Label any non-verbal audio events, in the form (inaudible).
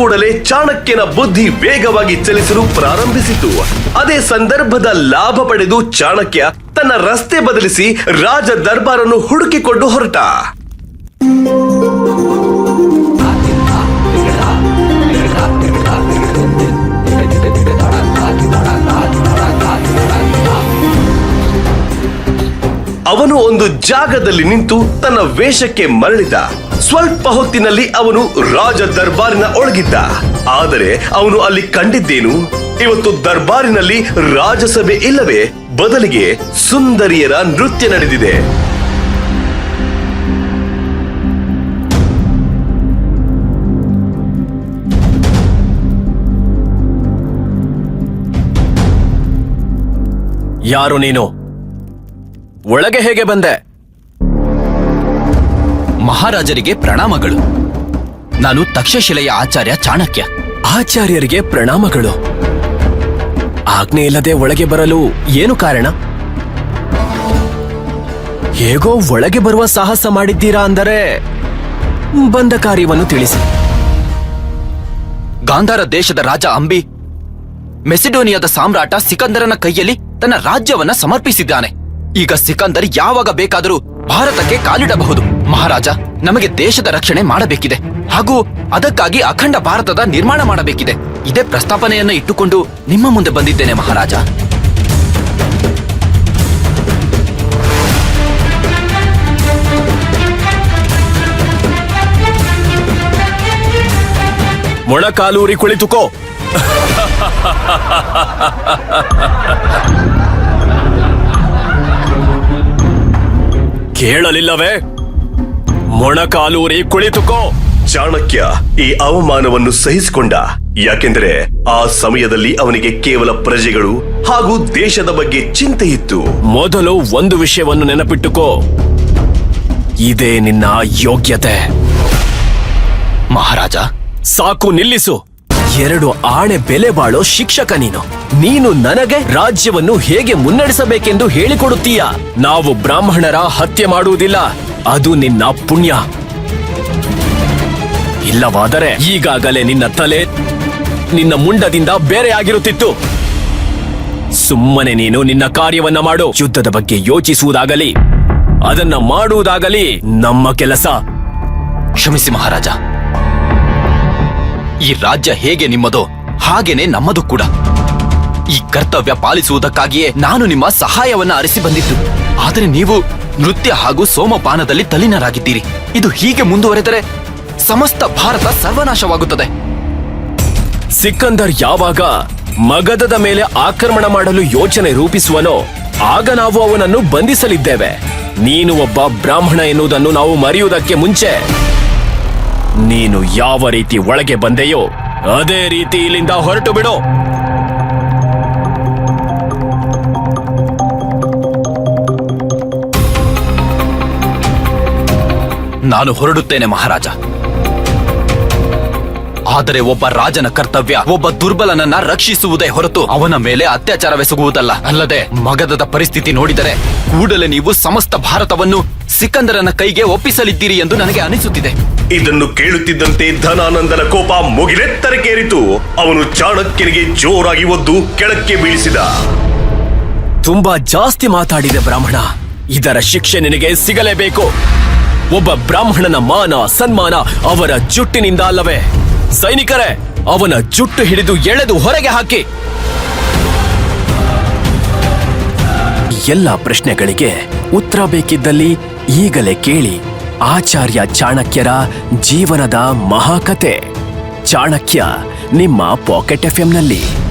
ಕೂಡಲೇ ಚಾಣಕ್ಯನ ಬುದ್ಧಿ ವೇಗವಾಗಿ ಚಲಿಸಲು ಪ್ರಾರಂಭಿಸಿತು. ಅದೇ ಸಂದರ್ಭದ ಲಾಭ ಪಡೆದು ಚಾಣಕ್ಯ ತನ್ನ ರಸ್ತೆ ಬದಲಿಸಿ ರಾಜ ದರ್ಬಾರನ್ನು ಹುಡುಕಿಕೊಂಡು ಹೊರಟ. ಅವನು ಒಂದು ಜಾಗದಲ್ಲಿ ನಿಂತು ತನ್ನ ವೇಷಕ್ಕೆ ಮರಳಿದ. ಸ್ವಲ್ಪ ಹೊತ್ತಿನಲ್ಲಿ ಅವನು ರಾಜ ದರ್ಬಾರಿನ ಒಳಗಿದ್ದ. ಆದರೆ ಅವನು ಅಲ್ಲಿ ಕಂಡಿದ್ದೇನು? ಇವತ್ತು ದರ್ಬಾರಿನಲ್ಲಿ ರಾಜಸಭೆ ಇಲ್ಲವೇ? ಬದಲಿಗೆ ಸುಂದರಿಯರ ನೃತ್ಯ ನಡೆದಿದೆ. ಯಾರು ನೀನು? ಒಳಗೆ ಹೇಗೆ ಬಂದೆ? ಮಹಾರಾಜರಿಗೆ ಪ್ರಣಾಮಗಳು. ನಾನು ತಕ್ಷಶಿಲೆಯ ಆಚಾರ್ಯ ಚಾಣಕ್ಯ. ಆಚಾರ್ಯರಿಗೆ ಪ್ರಣಾಮಗಳು. ಆಜ್ಞೆ ಇಲ್ಲದೆ ಒಳಗೆ ಬರಲು ಏನು ಕಾರಣ? ಹೇಗೋ ಒಳಗೆ ಬರುವ ಸಾಹಸ ಮಾಡಿದ್ದೀರಾ ಅಂದರೆ ಬಂದ ಕಾರ್ಯವನ್ನು ತಿಳಿಸಿ. ಗಾಂಧಾರ ದೇಶದ ರಾಜ ಅಂಬಿ ಮೆಸಿಡೋನಿಯಾದ ಸಾಮ್ರಾಟ ಸಿಕಂದರನ ಕೈಯಲ್ಲಿ ತನ್ನ ರಾಜ್ಯವನ್ನ ಸಮರ್ಪಿಸಿದ್ದಾನೆ. ಈಗ ಸಿಕಂದರ್ ಯಾವಾಗ ಬೇಕಾದರೂ ಭಾರತಕ್ಕೆ ಕಾಲಿಡಬಹುದು. ಮಹಾರಾಜ, ನಮಗೆ ದೇಶದ ರಕ್ಷಣೆ ಮಾಡಬೇಕಿದೆ. ಹಾಗೂ ಅದಕ್ಕಾಗಿ ಅಖಂಡ ಭಾರತದ ನಿರ್ಮಾಣ ಮಾಡಬೇಕಿದೆ. ಇದೇ ಪ್ರಸ್ತಾಪನೆಯನ್ನ ಇಟ್ಟುಕೊಂಡು ನಿಮ್ಮ ಮುಂದೆ ಬಂದಿದ್ದೇನೆ ಮಹಾರಾಜ. ಮೊಳಕಾಲೂರಿ ಕುಳಿತುಕೋ. (laughs) ಕೇಳಲಿಲ್ಲವೇ? ಮೊಣಕಾಲೂರಿ ಕುಳಿತುಕೋ. ಚಾಣಕ್ಯ ಈ ಅವಮಾನವನ್ನು ಸಹಿಸಿಕೊಂಡ. ಯಾಕೆಂದರೆ ಆ ಸಮಯದಲ್ಲಿ ಅವನಿಗೆ ಕೇವಲ ಪ್ರಜೆಗಳು ಹಾಗೂ ದೇಶದ ಬಗ್ಗೆ ಚಿಂತೆ ಇತ್ತು. ಮೊದಲು ಒಂದು ವಿಷಯವನ್ನು ನೆನಪಿಟ್ಟುಕೋ. ಇದೇ ನಿನ್ನ ಯೋಗ್ಯತೆ. ಮಹಾರಾಜ. ಸಾಕು ನಿಲ್ಲಿಸು. ಎರಡು ಆಣೆ ಬೆಲೆ ಬಾಳೋ ಶಿಕ್ಷಕ ನೀನು. ನೀನು ನನಗೆ ರಾಜ್ಯವನ್ನು ಹೇಗೆ ಮುನ್ನಡೆಸಬೇಕೆಂದು ಹೇಳಿಕೊಡುತ್ತೀಯ? ನಾವು ಬ್ರಾಹ್ಮಣರ ಹತ್ಯೆ ಮಾಡುವುದಿಲ್ಲ. ಅದು ನಿನ್ನ ಪುಣ್ಯ. ಇಲ್ಲವಾದರೆ ಈಗಾಗಲೇ ನಿನ್ನ ತಲೆ ನಿನ್ನ ಮುಂಡದಿಂದ ಬೇರೆಯಾಗಿರುತ್ತಿತ್ತು. ಸುಮ್ಮನೆ ನೀನು ನಿನ್ನ ಕಾರ್ಯವನ್ನ ಮಾಡು. ಯುದ್ಧದ ಬಗ್ಗೆ ಯೋಚಿಸುವುದಾಗಲಿ, ಅದನ್ನ ಮಾಡುವುದಾಗಲಿ ನಮ್ಮ ಕೆಲಸ. ಕ್ಷಮಿಸಿ ಮಹಾರಾಜ. ಈ ರಾಜ್ಯ ಹೇಗೆ ನಿಮ್ಮದೋ, ಹಾಗೇನೆ ನಮ್ಮದು ಕೂಡ. ಈ ಕರ್ತವ್ಯ ಪಾಲಿಸುವುದಕ್ಕಾಗಿಯೇ ನಾನು ನಿಮ್ಮ ಸಹಾಯವನ್ನ ಅರಿಸಿ ಬಂದಿದ್ದು. ಆದರೆ ನೀವು ನೃತ್ಯ ಹಾಗೂ ಸೋಮಪಾನದಲ್ಲಿ ತಲ್ಲೀನರಾಗಿದ್ದೀರಿ. ಇದು ಹೀಗೆ ಮುಂದುವರೆದರೆ ಸಮಸ್ತ ಭಾರತ ಸರ್ವನಾಶವಾಗುತ್ತದೆ. ಸಿಕ್ಕಂದರ್ ಯಾವಾಗ ಮಗಧದ ಮೇಲೆ ಆಕ್ರಮಣ ಮಾಡಲು ಯೋಚನೆ ರೂಪಿಸುವನೋ, ಆಗ ನಾವು ಅವನನ್ನು ಬಂಧಿಸಲಿದ್ದೇವೆ. ನೀನು ಒಬ್ಬ ಬ್ರಾಹ್ಮಣ ಎನ್ನುವುದನ್ನು ನಾವು ಮರೆಯುವುದಕ್ಕೆ ಮುಂಚೆ ನೀನು ಯಾವ ರೀತಿ ಒಳಗೆ ಬಂದೆಯೋ ಅದೇ ರೀತಿ ಇಲ್ಲಿಂದ ಹೊರಟು ಬಿಡು. ನಾನು ಹೊರಡುತ್ತೇನೆ ಮಹಾರಾಜ. ಆದರೆ ಒಬ್ಬ ರಾಜನ ಕರ್ತವ್ಯ, ಒಬ್ಬ ದುರ್ಬಲನನ್ನ ರಕ್ಷಿಸುವುದೇ ಹೊರತು ಅವನ ಮೇಲೆ ಅತ್ಯಾಚಾರವೆಸಗುವುದಲ್ಲ ಅಲ್ಲದೆ ಮಗದದ ಪರಿಸ್ಥಿತಿ ನೋಡಿದರೆ ಕೂಡಲೇ ನೀವು ಸಮಸ್ತ ಭಾರತವನ್ನು ಸಿಕಂದರನ ಕೈಗೆ ಒಪ್ಪಿಸಲಿದ್ದೀರಿ ಎಂದು ನನಗೆ ಅನಿಸುತ್ತಿದೆ. ಇದನ್ನು ಕೇಳುತ್ತಿದ್ದಂತೆ ಧನಾನಂದನ ಕೋಪ ಮುಗಿಲೆತ್ತರಕ್ಕೇರಿತು. ಅವನು ಚಾಣಕ್ಯನಿಗೆ ಜೋರಾಗಿ ಒದ್ದು ಕೆಳಕ್ಕೆ ಬೀಳಿಸಿದ. ತುಂಬಾ ಜಾಸ್ತಿ ಮಾತಾಡಿದೆ ಬ್ರಾಹ್ಮಣ. ಇದರ ಶಿಕ್ಷೆ ನಿನಗೆ ಸಿಗಲೇಬೇಕು. ಒಬ್ಬ ಬ್ರಾಹ್ಮಣನ ಮಾನ, ಸನ್ಮಾನ ಅವರ ಜುಟ್ಟಿನಿಂದ ಅಲ್ಲವೇ? ಸೈನಿಕರೇ, ಅವನ ಜುಟ್ಟು ಹಿಡಿದು ಎಳೆದು ಹೊರಗೆ ಹಾಕಿ. ಎಲ್ಲ ಪ್ರಶ್ನೆಗಳಿಗೆ ಉತ್ತರ ಬೇಕಿದ್ದಲ್ಲಿ ಈಗಲೇ ಕೇಳಿ. ಆಚಾರ್ಯ ಚಾಣಕ್ಯರ ಜೀವನದ ಮಹಾಕತೆ. ಚಾಣಕ್ಯ ನಿಮ್ಮ ಪಾಕೆಟ್ ಎಫ್ಎಂನಲ್ಲಿ